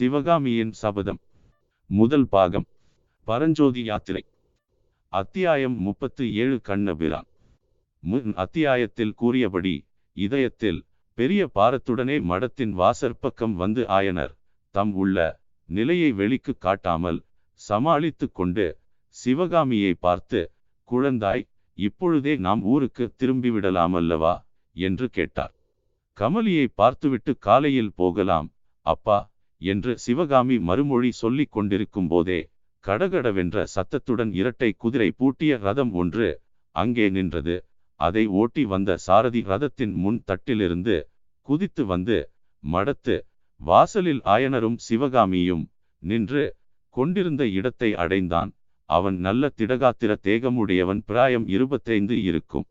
சிவகாமியின் சபதம். முதல் பாகம். பரஞ்சோதி யாத்திரை. அத்தியாயம் முப்பத்து ஏழு கண்ணபிரான் முன் அத்தியாயத்தில் கூறியபடி இதயத்தில் பெரிய பாரத்துடனே மடத்தின் வாசற்பக்கம் வந்து ஆயனர் தம் உள்ள நிலையை வெளிக்கு காட்டாமல் சமாளித்து கொண்டு சிவகாமியை பார்த்து குழந்தாய் இப்பொழுதே நாம் ஊருக்கு திரும்பிவிடலாமல்லவா? என்று கேட்டார். கமலியை பார்த்துவிட்டு காலையில் போகலாம் அப்பா என்று சிவகாமி மறுமொழி சொல்லிக் கொண்டிருக்கும் போதே கடகடவென்ற சத்தத்துடன் இரட்டை குதிரை பூட்டிய ரதம் ஒன்று அங்கே நின்றது. அதை ஓட்டி வந்த சாரதி ரதத்தின் முன் தட்டிலிருந்து குதித்து வந்து மடத்து வாசலில் ஆயனரும் சிவகாமியும் நின்று கொண்டிருந்த இடத்தை அடைந்தான். அவன் நல்ல திடகாத்திர தேகமுடையவன் பிராயம் இருபத்தைந்து இருக்கும்.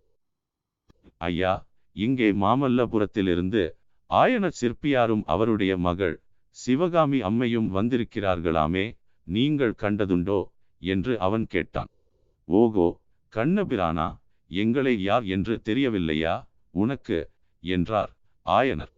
ஐயா இங்கே மாமல்லபுரத்திலிருந்து ஆயன சிற்பியாரும் அவருடைய மகள் சிவகாமி அம்மையும் வந்திருக்கிறார்களாமே நீங்கள் கண்டதுண்டோ? என்று அவன் கேட்டான். ஓகோ கண்ணபிரானா எங்களை யார் என்று தெரியவில்லையா? உனக்கு? என்றார் ஆயனர்.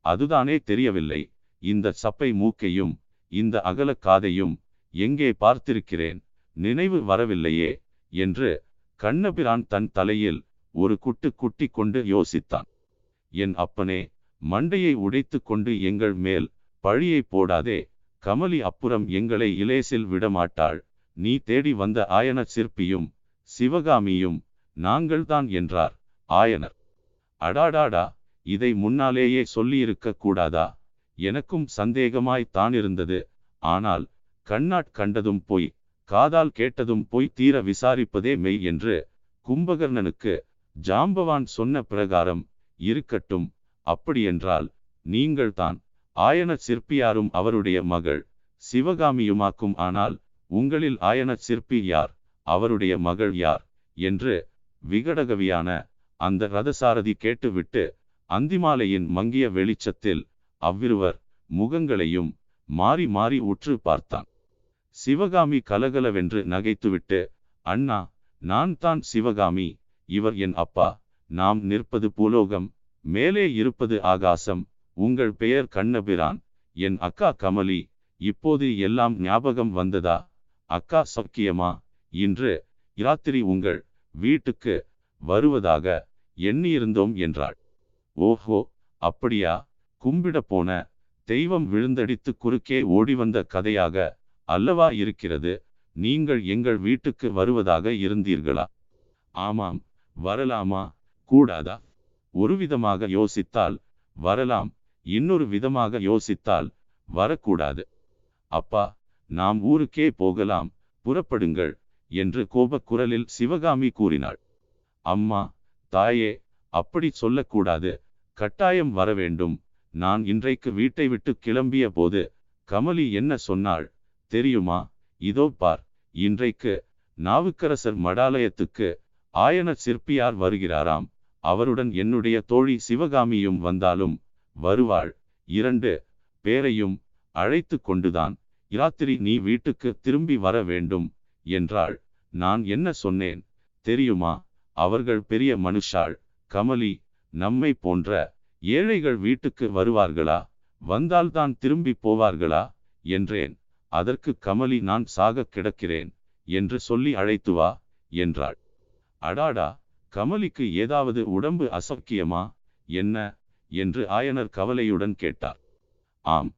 அதுதானே தெரியவில்லை. இந்த சப்பை மூக்கையும் இந்த அகலக் காதையும் எங்கே பார்த்திருக்கிறேன்? நினைவு வரவில்லையே? என்று கண்ணபிரான் தன் தலையில் ஒரு குட்டு குட்டி கொண்டு யோசித்தான். என் அப்பனே மண்டையை உடைத்து கொண்டு எங்கள் மேல் பழியை போடாதே. கமலி அப்புறம் எங்களை இலேசில் விடமாட்டாள். நீ தேடி வந்த ஆயன சிற்பியும் சிவகாமியும் நாங்கள்தான் என்றார் ஆயனர். அடாடாடா இதை முன்னாலேயே சொல்லியிருக்க கூடாதா? எனக்கும் சந்தேகமாய் தானிருந்தது. ஆனால் கண்ணாட் கண்டதும் போய் காதால் கேட்டதும் போய் தீர விசாரிப்பதே மெய் என்று கும்பகர்ணனுக்கு ஜாம்பவான் சொன்ன பிரகாரம் இருக்கட்டும் அப்படியென்றால் நீங்கள்தான் ஆயன சிற்பியாரும் அவருடைய மகள் சிவகாமியுமாக்கும் ஆனால் உங்களில் ஆயன சிற்பி யார்? அவருடைய மகள் யார்? என்று விகடகவியான அந்த ரதசாரதி கேட்டுவிட்டு அந்திமாலையின் மங்கிய வெளிச்சத்தில் அவ்விருவர் முகங்களையும் மாறி மாறி உற்று பார்த்தான். சிவகாமி கலகலவென்று நகைத்துவிட்டு அண்ணா நான் தான் சிவகாமி. இவர் என் அப்பா. நாம் நிற்பது பூலோகம். மேலே இருப்பது ஆகாசம். உங்கள் பெயர் கண்ணபிரான் என் அக்கா கமலி இப்போது எல்லாம் ஞாபகம் வந்ததா? அக்கா சக்கியமா? இன்று இராத்திரி உங்கள் வீட்டுக்கு வருவதாக எண்ணியிருந்தோம் என்றாள். ஓஹோ அப்படியா? கும்பிட போன தெய்வம் விழுந்தடித்து குறுக்கே ஓடி வந்த கதையாக அல்லவா இருக்கிறது? நீங்கள் எங்கள் வீட்டுக்கு வருவதாக இருந்தீர்களா? ஆமாம் வரலாமா? கூடாதா? ஒருவிதமாக யோசித்தால் வரலாம். இன்னொரு விதமாக யோசித்தால் வரக்கூடாது. அப்பா நாம் ஊருக்கே போகலாம் புறப்படுங்கள் என்று கோபக்குரலில் சிவகாமி கூறினாள். அம்மா தாயே அப்படி சொல்லக்கூடாது. கட்டாயம் வர வேண்டும். நான் இன்றைக்கு வீட்டை விட்டு கிளம்பிய போது கமலி என்ன சொன்னாள்? தெரியுமா? இதோ பார் இன்றைக்கு நாவுக்கரசர் மடாலயத்துக்கு ஆயன சிற்பியார் வருகிறாராம். அவருடன் என்னுடைய தோழி சிவகாமியும் வந்தாலும் வருவாள். இரண்டு பேரையும் அழைத்து கொண்டுதான். இராத்திரி நீ வீட்டுக்கு திரும்பி வர வேண்டும் என்றாள். நான் என்ன சொன்னேன்? தெரியுமா? அவர்கள் பெரிய மனுஷாள். கமலி நம்மை போன்ற ஏழைகள் வீட்டுக்கு வருவார்களா? வந்தால்தான் திரும்பி போவார்களா? என்றேன். அதற்கு கமலி நான் சாக கிடக்கிறேன் என்று சொல்லி அழைத்து வா என்றாள். அடாடா! கமலிக்கு ஏதாவது உடம்பு அசக்கியமா? என்ன? என்று ஆயனர் கவலையுடன் கேட்டார். ஆம்.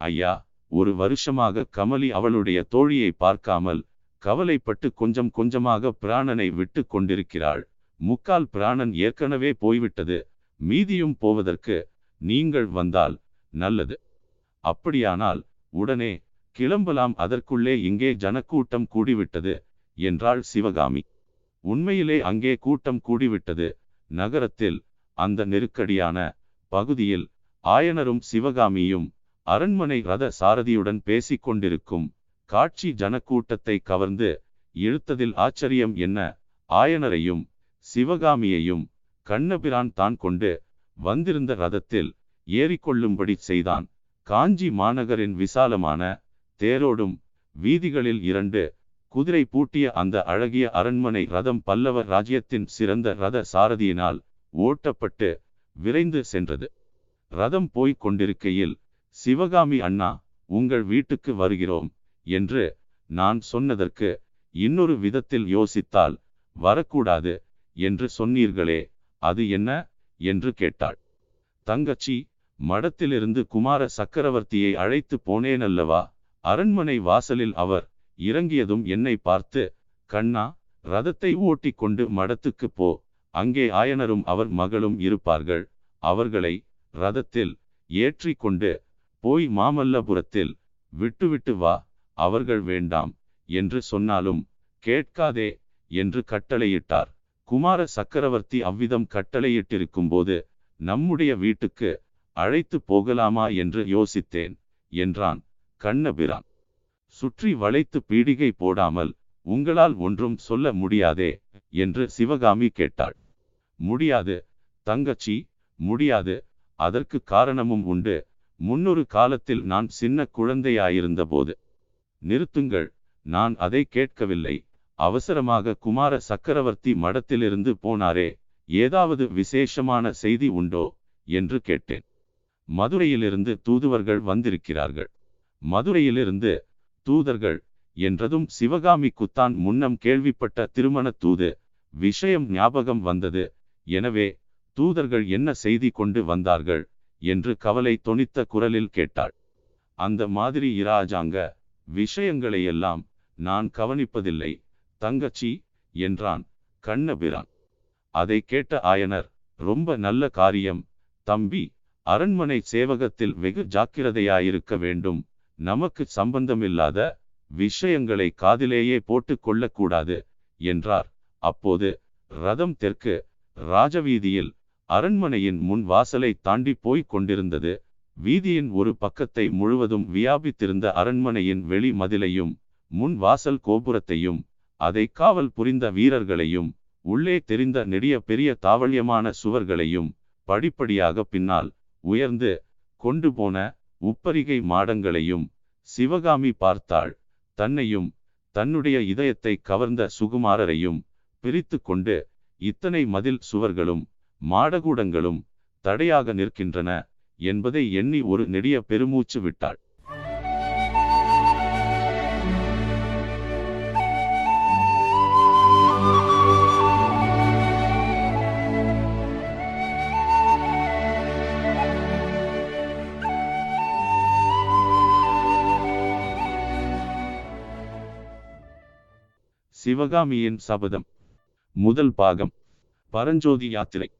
ஐயா ஒரு வருஷமாக கமலி அவளுடைய தோழியை பார்க்காமல் கவலைப்பட்டு கொஞ்சம் கொஞ்சமாக பிராணனை விட்டு கொண்டிருக்கிறாள். முக்கால் பிராணன் ஏற்கனவே போய்விட்டது. மீதியும் போவதற்கு நீங்கள் வந்தால் நல்லது. அப்படியானால் உடனே கிளம்பலாம் அதற்குள்ளே இங்கே ஜனக்கூட்டம் கூடிவிட்டது என்றாள் சிவகாமி. உண்மையிலே அங்கே கூட்டம் கூடிவிட்டது. நகரத்தில் அந்த நெருக்கடியான பகுதியில் ஆயனரும் சிவகாமியும் அரண்மனை ரத சாரதியுடன் பேசிக் கொண்டிருக்கும் காட்சி ஜனக்கூட்டத்தை கவர்ந்து இழுத்ததில் ஆச்சரியம் என்ன? ஆயனரையும் சிவகாமியையும் கண்ணபிரான் தான் கொண்டு வந்திருந்த ரதத்தில் ஏறிக்கொள்ளும்படி செய்தான். காஞ்சி மாநகரின் விசாலமான தேரோடும் வீதிகளில் இரண்டு குதிரை பூட்டிய அந்த அழகிய அரண்மனை ரதம் பல்லவ ராஜ்யத்தின் சிறந்த ரத சாரதியினால் ஓட்டப்பட்டு விரைந்து சென்றது. ரதம் போய்க் கொண்டிருக்கையில் சிவகாமி அண்ணா உங்கள் வீட்டுக்கு வருகிறோம் என்று நான் சொன்னதற்கு இன்னொரு விதத்தில் யோசித்தால் வரக்கூடாது என்று சொன்னீர்களே அது என்ன? என்று கேட்டாள். தங்கச்சி மடத்திலிருந்து குமார சக்கரவர்த்தியை அழைத்து போனேனல்லவா? அரண்மனை வாசலில் அவர் இறங்கியதும் என்னை பார்த்து கண்ணா ரதத்தை ஓட்டி கொண்டு மடத்துக்கு போ அங்கே ஆயனரும் அவர் மகளும் இருப்பார்கள். அவர்களை ரதத்தில் ஏற்றி கொண்டு போய் மாமல்லபுரத்தில் விட்டுவிட்டு வா அவர்கள் வேண்டாம் என்று சொன்னாலும் கேட்காதே என்று கட்டளையிட்டார். குமார சக்கரவர்த்தி அவ்விதம் கட்டளையிட்டிருக்கும்போது நம்முடைய வீட்டுக்கு அழைத்து போகலாமா என்று யோசித்தேன் என்றான் கண்ணபிரான். சுற்றி வளைத்து பீடிகை போடாமல் உங்களால் ஒன்றும் சொல்ல முடியாதே என்று சிவகாமி கேட்டாள். முடியாது தங்கச்சி முடியாது. அதற்கு காரணமும் உண்டு. முன்னொரு காலத்தில் நான் சின்ன குழந்தையாயிருந்தபோது. நிறுத்துங்கள் நான் அதை கேட்கவில்லை. அவசரமாக குமார சக்கரவர்த்தி மடத்திலிருந்து போனாரே ஏதாவது விசேஷமான செய்தி உண்டோ? என்று கேட்டேன். மதுரையிலிருந்து தூதுவர்கள் வந்திருக்கிறார்கள். மதுரையிலிருந்து தூதர்கள் என்றதும் சிவகாமிக்குத்தான் முன்னம் கேள்விப்பட்ட திருமண தூது விஷயம் ஞாபகம் வந்தது. எனவே தூதர்கள் என்ன செய்தி கொண்டு வந்தார்கள்? என்று கவலை தொனித்த குரலில் கேட்டாள். அந்த மாதிரி இராஜாங்க விஷயங்களையெல்லாம் நான் கவனிப்பதில்லை தங்கச்சி என்றான் கண்ணபிரான். அதை கேட்ட ஆயனர் ரொம்ப நல்ல காரியம் தம்பி அரண்மனை சேவகத்தில் வெகு ஜாக்கிரதையாயிருக்க வேண்டும் நமக்கு சம்பந்தமில்லாத விஷயங்களை காதிலேயே போட்டு கொள்ளக்கூடாது என்றார் அப்போது ரதம் தெற்கு ராஜவீதியில் அரண்மனையின் முன் வாசலை தாண்டி போய்க் கொண்டிருந்தது. வீதியின் ஒரு பக்கத்தை முழுவதும் வியாபித்திருந்த அரண்மனையின் வெளி மதிலையும் முன் வாசல் கோபுரத்தையும் அதை காவல் புரிந்த வீரர்களையும் உள்ளே தெரிந்த நெடிய பெரிய தாவள்யமான சுவர்களையும் படிப்படியாக பின்னால் உயர்ந்து கொண்டு போன உப்பரிகை மாடங்களையும் சிவகாமி பார்த்தாள். தன்னையும் தன்னுடைய இதயத்தை கவர்ந்த சுகுமாரரையும் பிரித்து கொண்டு இத்தனை மதில் சுவர்களும் மாடகூடங்களும் தடையாக நிற்கின்றன என்பதை எண்ணி ஒரு நெடிய பெருமூச்சு விட்டாள். சிவகாமியின் சபதம். முதல் பாகம். பரஞ்சோதி யாத்திரை.